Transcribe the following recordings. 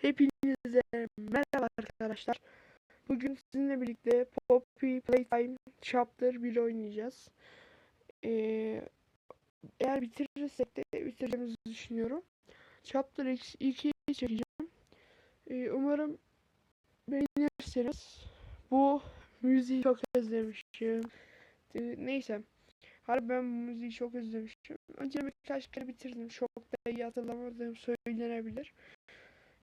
Hepinize merhaba arkadaşlar. Bugün sizinle birlikte Poppy Playtime Chapter 1 oynayacağız. Ee, eğer bitirirsek de bitireceğimizi düşünüyorum. Chapter 2'yi çekeceğim. Ee, umarım beğenirsiniz. Bu müziği çok özlemişim. Ee, neyse. Harbi ben bu müziği çok özlemişim. Önce birkaç kere bitirdim. Çok da iyi hatırlamadığım söylenebilir.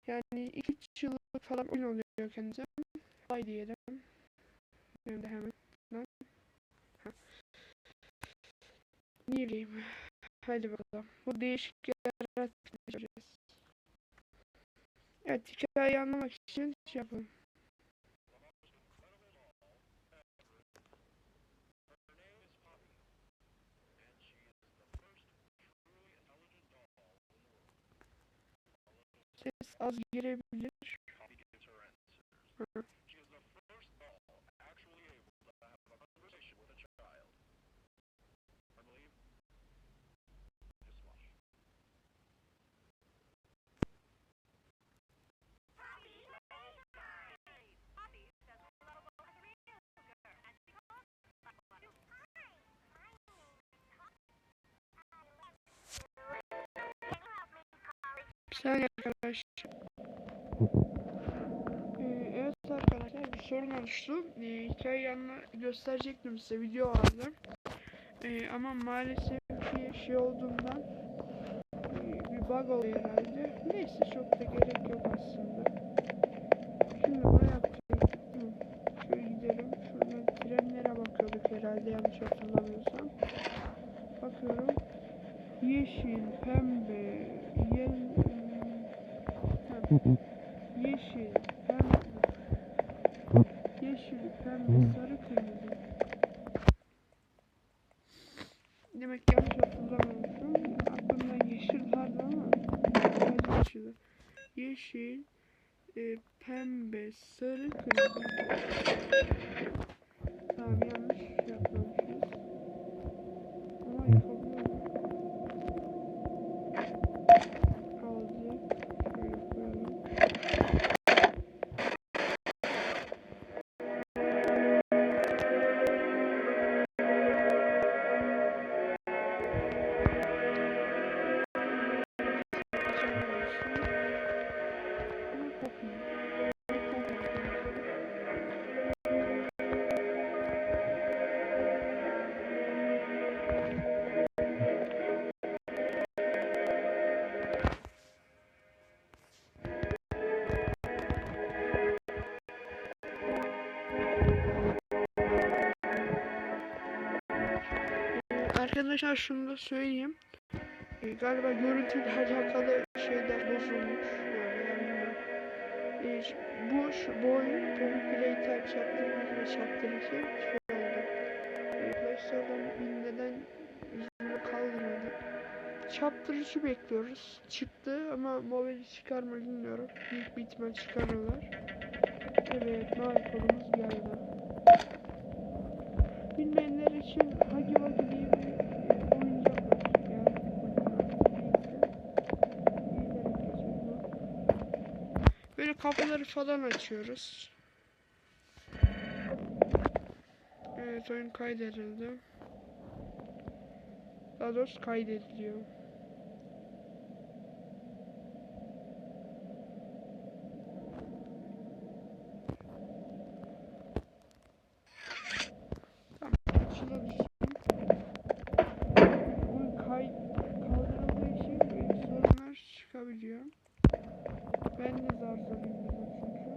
Yani 2 yıllık falan oyun oluyor kendisi. Ay diyelim. Ben de hemen. New game. Hadi bakalım. Bu değişik göreceğiz. Evet hikayeyi anlamak için şey yapalım. Az gelebilir. Hı. Bir saniye arkadaşlar. Ee, evet arkadaşlar bir sorun oluştu. Ee, hikayeyi anla gösterecektim size video vardı. Ee, ama maalesef ki şey olduğundan e, bir bug oluyor herhalde. Neyse çok da gerek yok aslında. Şimdi bunu yapacağız. Hı, Şöyle gidelim. Şuradan trenlere bakıyorduk herhalde yanlış hatırlamıyorsam. Bakıyorum. Yeşil, pembe, yel... Yeşil, pembe, yeşil, pembe, sarı, kırmızı. Demek ki yanlış hatırlamıyormuşum. Aklımdan yeşil vardı ama sadece yeşil. Yeşil, e, pembe, sarı, kırmızı. Tamam yanlış Arkadaşlar şunu da söyleyeyim. Ee, galiba görüntüyle alakalı şeyler bozulmuş. Yani bilmiyorum. Ee, bu, şu, bu oyun Poppy Playtime Chapter 1 ve Chapter 2 şey oldu. Play Store'dan neden yüzünü kaldırmadı. Chapter 3'ü bekliyoruz. Çıktı ama mobili çıkar mı bilmiyorum. Büyük bir ihtimal çıkarırlar. Evet, Nightfall'umuz geldi. Bilmeyenler için Hagi Wagi diye bir e, oyuncak var. Yani Eğilerek geçmek bu. Böyle kapıları falan açıyoruz. Evet oyun kaydedildi. Daha doğrusu kaydediliyor. Tamam. Şuna düşeyim. Bunun kay kaldırıldığı için e, sorunlar çıkabiliyor. Ben de zar zor indirdim çünkü.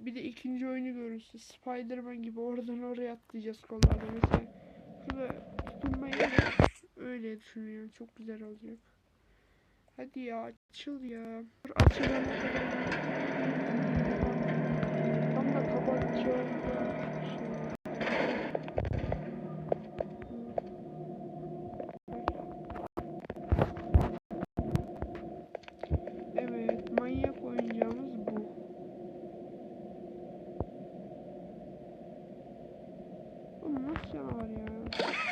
Bir de ikinci görürsün. Spider-Man gibi oradan oraya atlayacağız kollarla mesela. Şurada tutunmayı öyle düşünüyorum. Çok güzel olacak. Hadi ya açıl ya. Dur Thank you.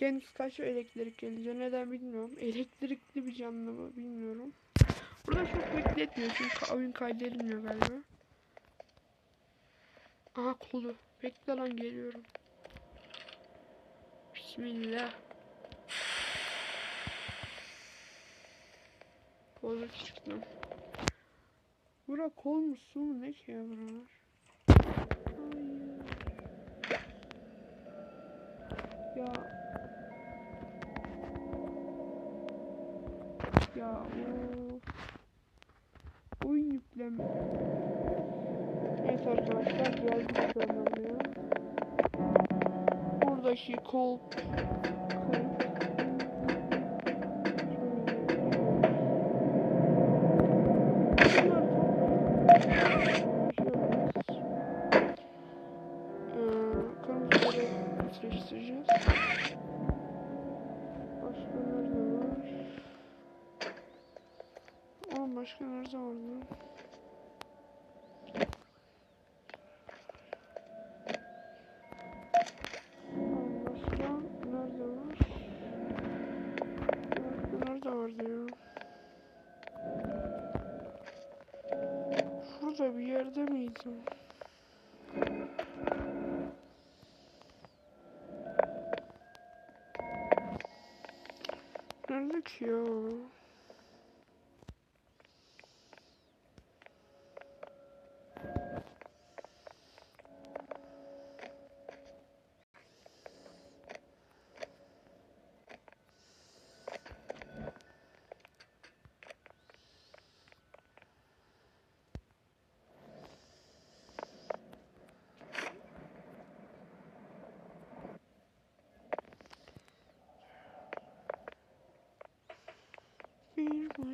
Kendisi kaç elektrik gelince neden bilmiyorum. Elektrikli bir canlı mı bilmiyorum. Burada çok bekletmiyor çünkü oyun kaydedilmiyor galiba. Aha kolu. Bekle lan geliyorum. Bismillah. Kolu çıktı. Bura kol mu su mu ne ki ya buralar? Ya. Ya of. Oyun yükleme. Evet arkadaşlar geldik şu an buraya. Buradaki kol kol Kırmızıları Nerede ki ya? Bir başkasın.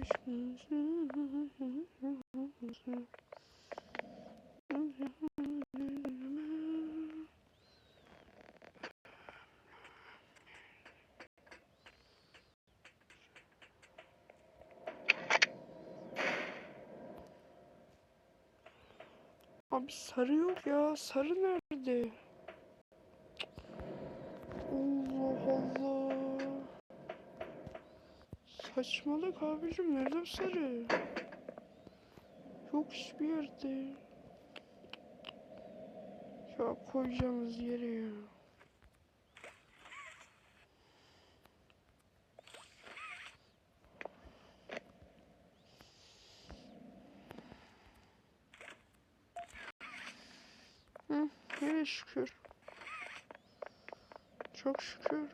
Abi sarı yok ya. Sarı nerede? Saçmalık abicim nerede sarı? Yok hiçbir yerde. Ya koyacağımız yere ya. Hı, hele şükür. Çok şükür.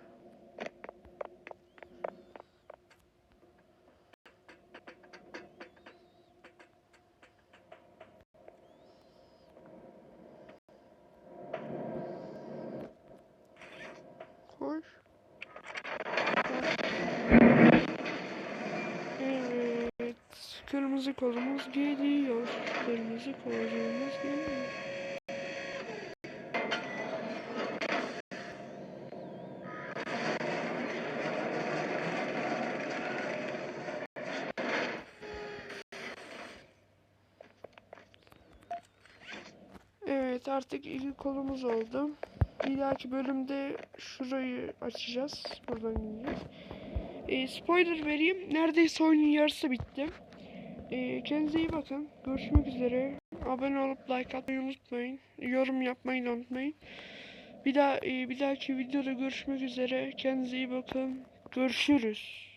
Koş. Evet. Kırmızı kolumuz geliyor. Kırmızı kolumuz geliyor. Evet artık iki kolumuz oldu. Bir dahaki bölümde şurayı açacağız. Buradan gideceğiz. Ee, spoiler vereyim. Neredeyse oyunun yarısı bitti. Ee, kendinize iyi bakın. Görüşmek üzere. Abone olup like atmayı unutmayın. Yorum yapmayı da unutmayın. Bir daha e, bir dahaki videoda görüşmek üzere. Kendinize iyi bakın. Görüşürüz.